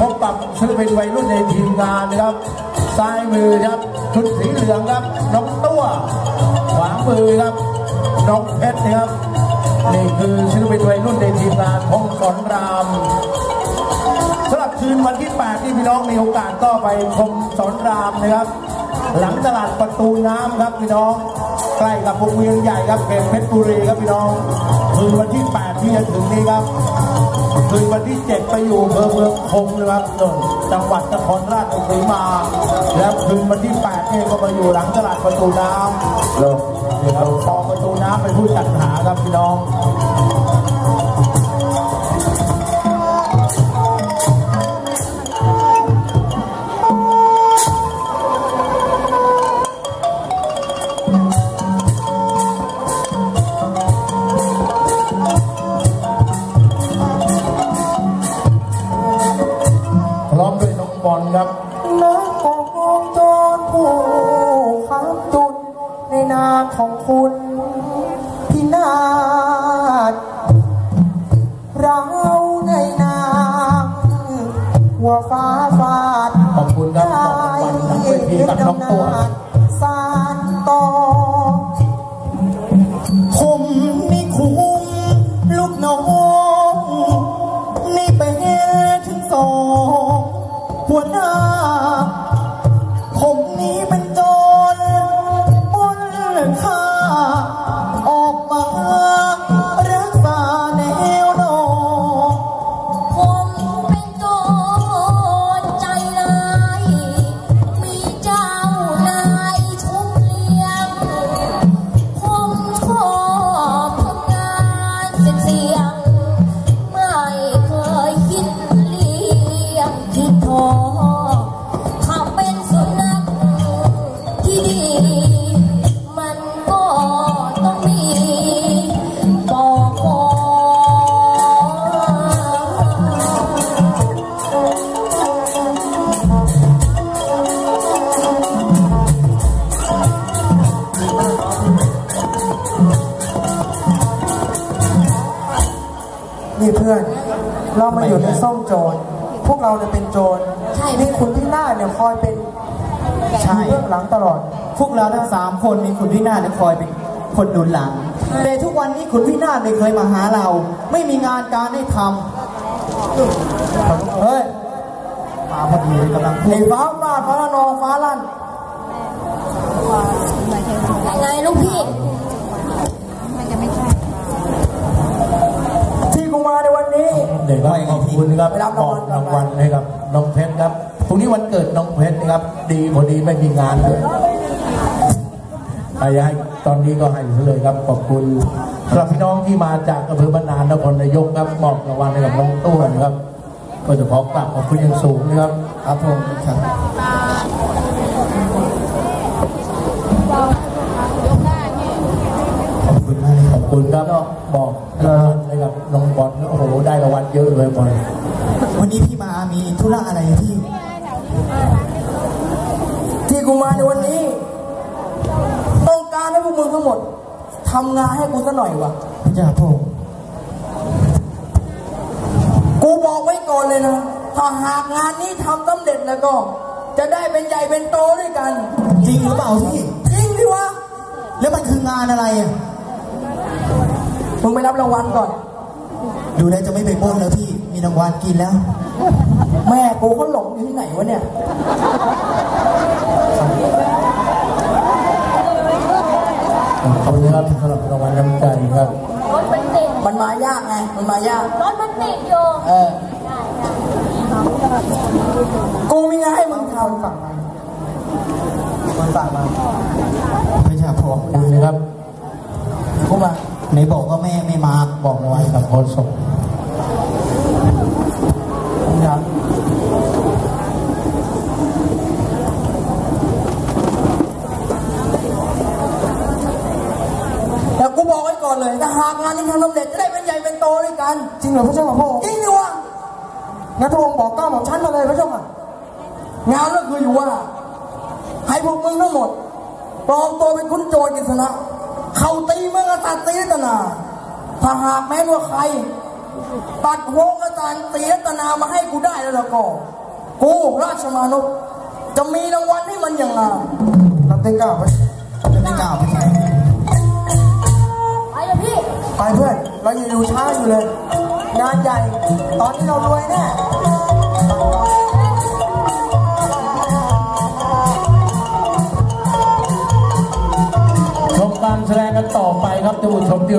พบกับศิลปินวัยรุ่นในทีมงานนะครับ ซ้ายมือครับชุดสีเหลืองครับน้องตัวขวามือครับน้องเพชรนะครับนี่คือศิลปินวัยรุ่นในทีมงานพงศรรามสำหรับคืนวันที่8ที่พี่น้องมีโอกาสก็ไปชมสอนรามนะครับ หลังตลาดประตูน้ำครับพี่น้องใกล้กับวงเวียนใหญ่ครับเขตเพชรบุรีครับพี่น้อง คืนวันที่ 8 ที่จะถึงนี้ครับ คืนวันที่ 7 ไปอยู่อำเภอเมืองคงนะครับนนจังหวัดนครราชสีมา แล้วคืนวันที่8เนี่ยก็มาอยู่หลังตลาดประตูน้ำเลยเดี๋ยวเอาพอประตูน้ำเป็นผู้จัดหาครับพี่น้อง ครับนักของโจรผู้ค้ำจุนในนามของคุณพินาศเราในนามว่าฟ้าฟาดขอบคุณครับขอบคุณวันหลังเวทีกับน้องตัว หัวหน้า พื่อน เรามาอยู่ในซ่องโจร พวกเราเนี่ยเป็นโจรใช่ นี่คุณพี่หน้าถเนี่ยคอยเป็นใช่ อยู่เบื้องหลังตลอด พวกเราทั้งสามคนมีคุณพี่นาฏคอยเป็นคนดูหลัง แต่ทุกวันนี้คุณพี่นาฏไม่เคยมาหาเรา ไม่มีงานการให้ทำเฮ้ย มาพอดีกำลังพูไอ้ดฟ้าฟ้าฟ้าละนองฟ้าลั่น คุณครับมอบรางวัลให้กับน้องเพชรครับพรุ่งนี้วันเกิดน้องเพชรนะครับ ดีพอดีไม่มีงานเลยให้ให้ตอนนี้ก็ให้เลยครับขอบคุณสำหรับพี่น้องที่มาจากอำเภอบ้านนานนครนายกครับมอบรางวัลให้กับน้องตู้นะครับ ก็จะขอกราบขอบคุณอย่างสูงนะครับครับผมครับขอบคุณมากขอบคุณครับบอกรางวัล ให้กับน้องบอลโอ้โหได้รางวัลเยอะเลยบอลวันนี้พี่มามีธุระอะไรพี่ ที่กูมาในวันนี้ ต้องการให้พวกมึงทั้งหมดทำงานให้กูซะหน่อยวะพระเจ้าพระองค์กูบอกไว้ก่อนเลยนะ ถ้าหากงานนี้ทำสำเร็จแล้วก็ จะได้เป็นใหญ่เป็นโตด้วยกัน จริงหรือเปล่าพี่ จริงดิวะแล้วมันคืองานอะไรอะ มึงไปรับรางวัลก่อน ดูแล้วจะไม่ไปปล้นแล้วพี่ มีรางวัลกินแล้ว แม่กูเขาหลงอยู่ที่ไหนวะเนี่ย ขอบคุณนะครับสำหรับรางวัลน้ำใจครับ รถมันติดมันมายากไง มันมายาก รถมันติดอยู่เออ กูมีงานให้มึงทำฝั่งมันมันฝากมาพระเจ้าพระองค์ขอบคุณนะครับกูมา ไหนบอกว่าแม่ไม่มาบอกรางวัลกับโคศกครับแต่กูบอกไว้ก่อนเลยถ้าหากงานนี้ทำสำเร็จจะได้เป็นใหญ่เป็นโตด้วยกัน จริงเหรอพระเจ้าค่ะพระองค์จริงดิวะงั้นพระองค์บอกก้าวของฉันมาเลยพระเจ้าค่ะงานก็คืออยู่ว่าให้พวกมึงทั้งหมดปลอมตัวเป็นคุณโจรกิษณะ เข้าตีเมืองกษัตริย์ศรีรัตนาถ้าหากแม้นว่าใคร ตัดหัวกระตานตีรัตนามาให้กูได้แล้วล่ะก็กูราชมานพจะมีรางวัลให้มันอย่างงามรับได้เก้าไปรับได้เก้าไปไปเลยพี่ไปเพื่อนเรายังอยู่ช้าอยู่เลยงานใหญ่ตอนนี้เรารวยแน่